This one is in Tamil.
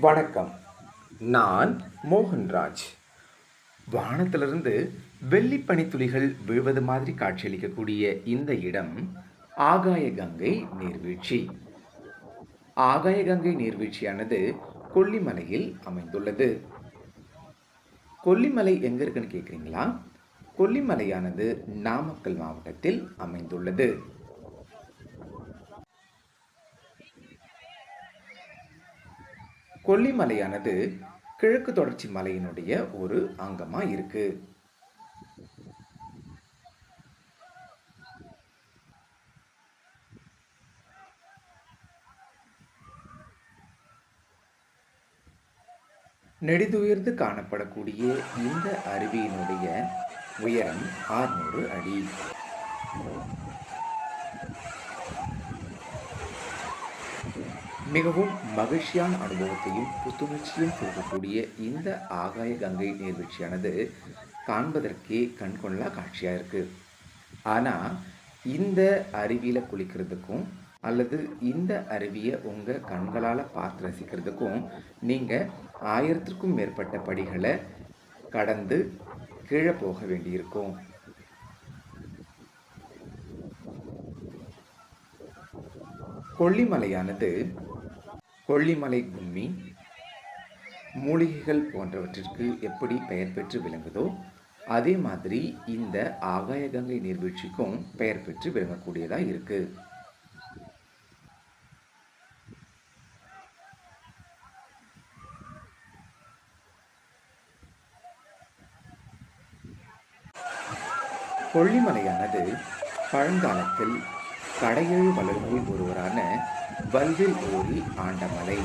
வணக்கம். நான் மோகன்ராஜ். வானத்திலிருந்து வெள்ளி பனித்துளிகள் விழுவது மாதிரி காட்சியளிக்கக்கூடிய இந்த இடம் ஆகாய கங்கை நீர்வீழ்ச்சி. ஆகாய கங்கை நீர்வீழ்ச்சியானது கொல்லிமலையில் அமைந்துள்ளது. கொல்லிமலை எங்க இருக்குன்னு கேட்குறீங்களா கொல்லிமலையானது நாமக்கல் மாவட்டத்தில் அமைந்துள்ளது. கொல்லிமலையானது கிழக்கு தொடர்ச்சி மலையினுடைய ஒரு அங்கமாக இருக்கு. நெடுதுயர்ந்து காணப்படக்கூடிய இந்த அருவியினுடைய உயரம் 600 அடி. மிகவும் மகிழ்ச்சியான அனுபவத்தையும் புத்துணர்ச்சியும் கொடுக்கக்கூடிய இந்த ஆகாய கங்கை நீர்வீழ்ச்சியானது காண்பதற்கே கண்கொள்ளா காட்சியாக இருக்குது ஆனால் இந்த அருவியில் குளிக்கிறதுக்கும் அல்லது இந்த அருவியை உங்கள் கண்களால் பார்த்து ரசிக்கிறதுக்கும் நீங்கள் ஆயிரத்திற்கும் மேற்பட்ட படிகளை கடந்து கீழே போக வேண்டியிருக்கும். கொல்லிமலையானது கொல்லிமலை கும்மி மூலிகைகள் போன்றவற்றிற்கு எப்படி பெயர் பெற்று விளங்குதோ அதே மாதிரி இந்த ஆகாய கங்கை நீர்வீழ்ச்சிக்கும் பெயர் பெற்று விளங்கக்கூடியதாக இருக்கு. கொல்லிமலையானது பழங்காலத்தில் கடையெழு வளர்களில் ஒருவராக வல்வில் ஓடி ஆண்டமலை